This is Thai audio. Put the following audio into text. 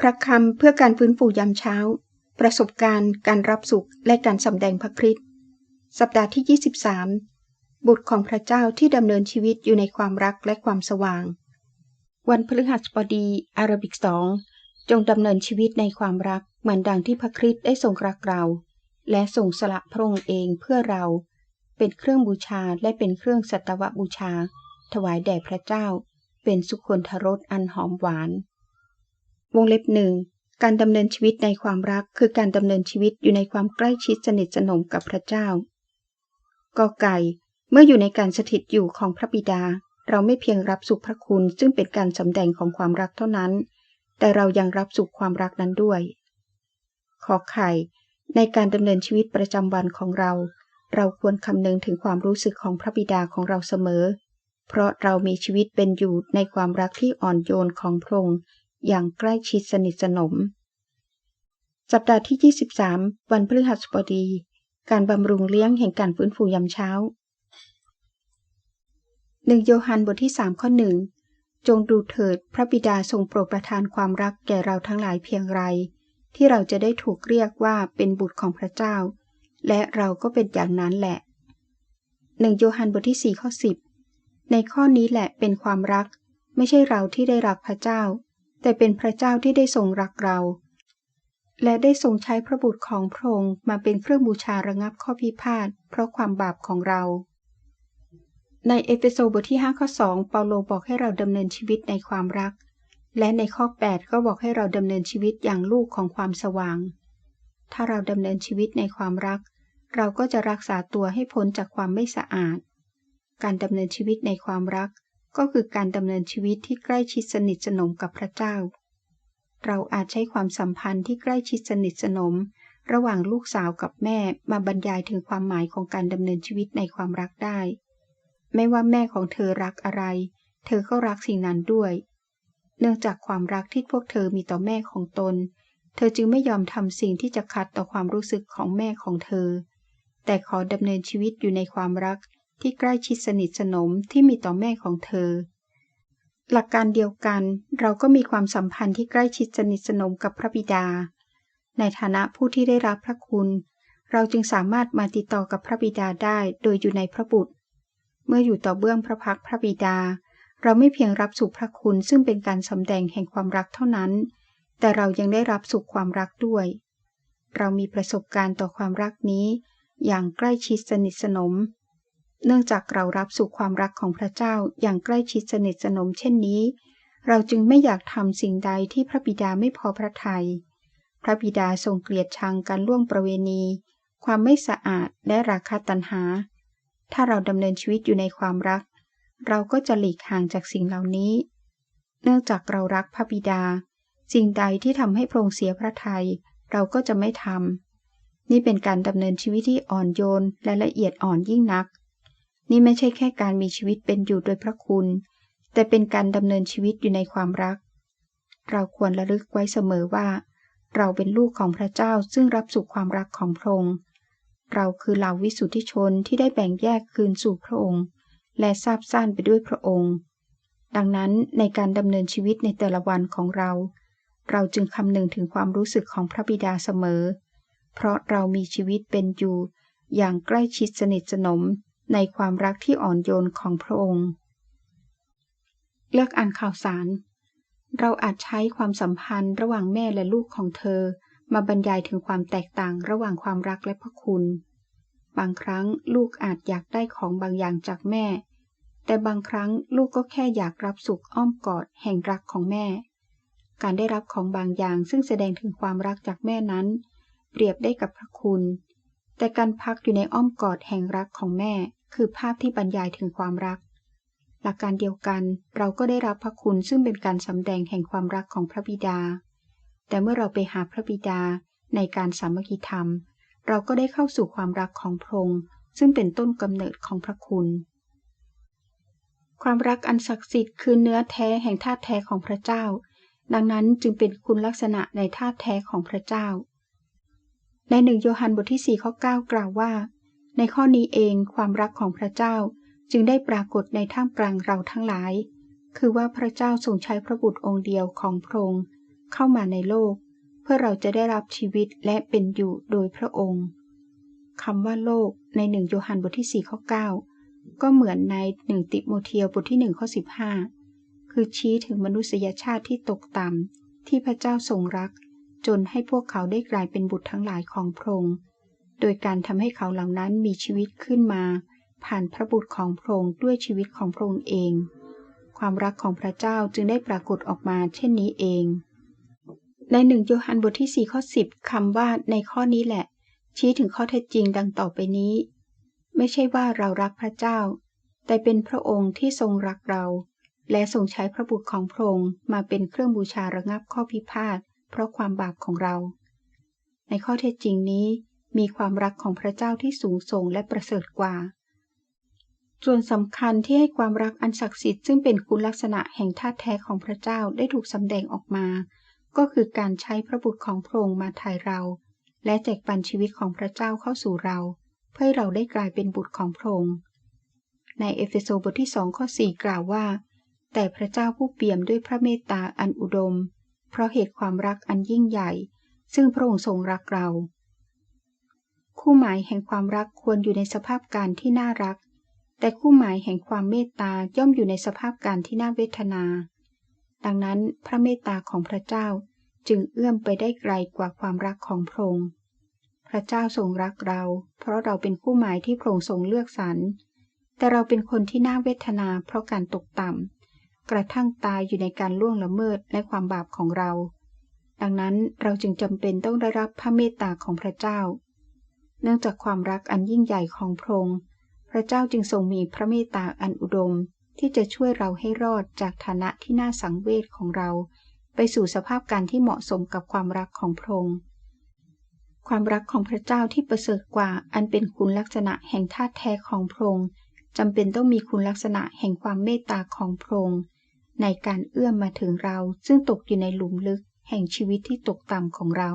พระคำเพื่อการฟื้นฟูยามเช้า ประสบการณ์ การรับสุข และการสำแดงพระคริสต์สัปดาห์ที่ 23 บุตรของพระเจ้าที่ดำเนินชีวิตอยู่ในความรักและความสว่าง วันพฤหัสบดีอาราบิกสองจงดำเนินชีวิตในความรักเหมือนดังที่พระคริสต์ได้ทรงรักเรา และทรงสละพระองค์เองเพื่อเรา เป็นเครื่องบูชาและเป็นเครื่องสัตวบูชา ถวายแด่พระเจ้า เป็นสุคนทรสอันหอมหวาน วงเล็บหนึ่งการดำเนินชีวิตในความรักคือการดำเนินชีวิตอยู่ในความใกล้ชิดสนิทสนมกับพระเจ้ากอไก่ เมื่ออยู่ในการสถิตอยู่ของพระบิดา เราไม่เพียงรับสุขพระคุณซึ่งเป็นการสำแดงของความรักเท่านั้น แต่เรายังรับสุขความรักนั้นด้วย ขอไข่ ในการดำเนินชีวิตประจำวันของเรา เราควรคำนึงถึงความรู้สึกของพระบิดาของเราเสมอ เพราะเรามีชีวิตเป็นอยู่ในความรักที่อ่อนโยนของพระองค์ อย่างใกล้ชิดสนิทสนม สัปดาห์ที่ 23 วันพฤหัสบดี การบำรุงเลี้ยงแห่งการฟื้นฟูยามเช้าหนึ่งโยฮันบทที่ 3 ข้อหนึ่งจงดูเถิดพระบิดาทรงโปรดประทานความรักแก่เราทั้งหลายเพียงไร ที่เราจะได้ถูกเรียกว่าเป็นบุตรของพระเจ้า และเราก็เป็นอย่างนั้นแหละหนึ่งโยฮันบทที่ 4 ข้อ 10 ในข้อนี้แหละเป็นความรัก ไม่ใช่เราที่ได้รักพระเจ้า แต่เป็นพระเจ้าที่ได้ทรงรักเรา และได้ทรงใช้พระบุตรของพระองค์มาเป็นเครื่องบูชาระงับข้อพิพาทเพราะความบาปของเรา ในเอเฟโซบทที่5ข้อ2เปาโลบอกให้เราดำเนินชีวิตในความรัก และในข้อ 8 ก็บอกให้เราดำเนินชีวิตอย่างลูกของความสว่าง ถ้าเราดำเนินชีวิตในความรัก เราก็จะรักษาตัวให้พ้นจากความไม่สะอาด การดำเนินชีวิตในความรัก ก็คือการดำเนินชีวิตที่ใกล้ชิดสนิทสนมกับพระเจ้า เราอาจใช้ความสัมพันธ์ที่ใกล้ชิดสนิทสนม ระหว่างลูกสาวกับแม่มาบรรยายถึงความหมายของการดำเนินชีวิตในความรักได้ ไม่ว่าแม่ของเธอรักอะไร เธอก็รักสิ่งนั้นด้วย เนื่องจากความรักที่พวกเธอมีต่อแม่ของตน เธอจึงไม่ยอมทำสิ่งที่จะขัดต่อความรู้สึกของแม่ของเธอ แต่ขอดำเนินชีวิตอยู่ในความรัก ที่ใกล้ชิดสนิทสนมที่มีต่อแม่ของเธอ หลักการเดียวกันเราก็มีความสัมพันธ์ที่ใกล้ชิดสนิทสนมกับพระบิดา ในฐานะผู้ที่ได้รับพระคุณ เราจึงสามารถมาติดต่อกับพระบิดาได้โดยอยู่ในพระบุตร เมื่ออยู่ต่อเบื้องพระพักพระบิดา เราไม่เพียงรับสุขพระคุณซึ่งเป็นการสำแดงแห่งความรักเท่านั้น แต่เรายังได้รับสุขความรักด้วย เรามีประสบการณ์ต่อความรักนี้อย่างใกล้ชิดสนิทสนม เนื่องจากเรารับสู่ความรักของพระเจ้าอย่างใกล้ชิดสนิทสนมเช่นนี้ เราจึงไม่อยากทำสิ่งใดที่พระบิดาไม่พอพระทยัย พระบิดาทรงเกลียดชังการล่วงประเวณี ความไม่สะอาดและราคาตัณหา ถ้าเราดำเนินชีวิตอยู่ในความรัก เราก็จะหลีกห่างจากสิ่งเหล่านี้ เนื่องจากเรารักพระบิดา สิ่งใดที่ทำให้พระองค์เสียพระทยัยเราก็จะไม่ทำนี่เป็นการดำเนินชีวิตที่อ่อนโยนและละเอียดอ่อนยิ่งนัก นี่ไม่ใช่แค่การมีชีวิตเป็นอยู่โดยพระคุณ แต่เป็นการดำเนินชีวิตอยู่ในความรัก เราควรระลึกไว้เสมอว่า เราเป็นลูกของพระเจ้าซึ่งรับสู่ความรักของพระองค์เราคือเหล่าวิสุทธิชนที่ได้แบ่งแยกคืนสู่พระองค์ และทราบซ่านไปด้วยพระองค์ ดังนั้นในการดำเนินชีวิตในแต่ละวันของเรา เราจึงคำนึงถึงความรู้สึกของพระบิดาเสมอ เพราะเรามีชีวิตเป็นอยู่อย่างใกล้ชิดสนิทสนม ในความรักที่อ่อนโยนของพระองค์ เลือกอ่านข่าวสาร เราอาจใช้ความสัมพันธ์ระหว่างแม่และลูกของเธอ มาบรรยายถึงความแตกต่างระหว่างความรักและพระคุณ บางครั้งลูกอาจอยากได้ของบางอย่างจากแม่ แต่บางครั้งลูกก็แค่อยากรับสุขอ้อมกอดแห่งรักของแม่ การได้รับของบางอย่างซึ่งแสดงถึงความรักจากแม่นั้น เปรียบได้กับพระคุณ แต่การพักอยู่ในอ้อมกอดแห่งรักของแม่ คือภาพที่บรรยายถึงความรัก หลักการเดียวกันเราก็ได้รับพระคุณซึ่งเป็นการสำแดงแห่งความรักของพระบิดา แต่เมื่อเราไปหาพระบิดาในการสามัคคีธรรม เราก็ได้เข้าสู่ความรักของพระองค์ซึ่งเป็นต้นกำเนิดของพระคุณ ความรักอันศักดิ์สิทธิ์คือเนื้อแท้แห่งธาตุแท้ของพระเจ้า ดังนั้นจึงเป็นคุณลักษณะในธาตุแท้ของพระเจ้า ในหนึ่งโยฮันบทที่ 4 ข้อ 9 กล่าวว่า ในข้อนี้เองความรักของพระเจ้าจึงได้ปรากฏในท่ามกลางเราทั้งหลาย คือว่าพระเจ้าทรงใช้พระบุตรองค์เดียวของพระองค์เข้ามาในโลก เพื่อเราจะได้รับชีวิตและเป็นอยู่โดยพระองค์คำว่าโลกในหนึ่งโยฮันบทที่ 4 ข้อ 9 ก็เหมือนในหนึ่งติโมเทียบทที่ 1 ข้อ 15 คือชี้ถึงมนุษยชาติที่ตกต่ำที่พระเจ้าทรงรัก จนให้พวกเขาได้กลายเป็นบุตรทั้งหลายของพระองค์โดยการทำให้เขาเหล่านั้นมีชีวิตขึ้นมา ผ่านพระบุตรของพระองค์ด้วยชีวิตของพระองค์เอง ความรักของพระเจ้าจึงได้ปรากฏออกมาเช่นนี้เอง ในหนึ่งโยฮันบทที่4ข้อ10คำว่าในข้อนี้แหละ ชี้ถึงข้อเท็จจริงดังต่อไปนี้ ไม่ใช่ว่าเรารักพระเจ้า แต่เป็นพระองค์ที่ทรงรักเรา และทรงใช้พระบุตรของพระองค์มาเป็นเครื่องบูชาระงับข้อพิพาท เพราะความบาปของเรา ในข้อเท็จจริงนี้มีความรักของพระเจ้าที่สูงส่งและประเสริฐกว่า ส่วนสำคัญที่ให้ความรักอันศักดิ์สิทธิ์ซึ่งเป็นคุณลักษณะแห่งท่าแท้ของพระเจ้าได้ถูกสำแดงออกมา ก็คือการใช้พระบุตรของพระองค์มาถ่ายเรา และแจกปันชีวิตของพระเจ้าเข้าสู่เรา เพื่อให้เราได้กลายเป็นบุตรของพระองค์ ในเอเฟโซบทที่สองข้อสี่กล่าวว่า แต่พระเจ้าผู้เปี่ยมด้วยพระเมตตาอันอุดม เพราะเหตุความรักอันยิ่งใหญ่ ซึ่งพระองค์ทรงรักเรา คู่หมายแห่งความรักควรอยู่ในสภาพการที่น่ารัก แต่คู่หมายแห่งความเมตตาย่อมอยู่ในสภาพการที่น่าเวทนา ดังนั้นพระเมตตาของพระเจ้าจึงเอื้อมไปได้ไกลกว่าความรักของพระองค์พระเจ้าทรงรักเรา เพราะเราเป็นคู่หมายที่พระองค์ทรงเลือกสรรแต่เราเป็นคนที่น่าเวทนาเพราะการตกต่ำ กระทั่งตายอยู่ในการล่วงละเมิดและความบาปของเรา ดังนั้นเราจึงจำเป็นต้องได้รับพระเมตตาของพระเจ้า เนื่องจากความรักอันยิ่งใหญ่ของพระองค์พระเจ้าจึงทรงมีพระเมตตาอันอุดมที่จะช่วยเราให้รอดจากฐานะที่น่าสังเวชของเรา ไปสู่สภาพการที่เหมาะสมกับความรักของพระองค์ความรักของพระเจ้าที่ประเสริฐกว่าอันเป็นคุณลักษณะแห่งธาตุแท้ของพระองค์ จำเป็นต้องมีคุณลักษณะแห่งความเมตตาของพระองค์ในการเอื้อมมาถึงเราซึ่งตกอยู่ในหลุมลึกแห่งชีวิตที่ตกต่ำของเรา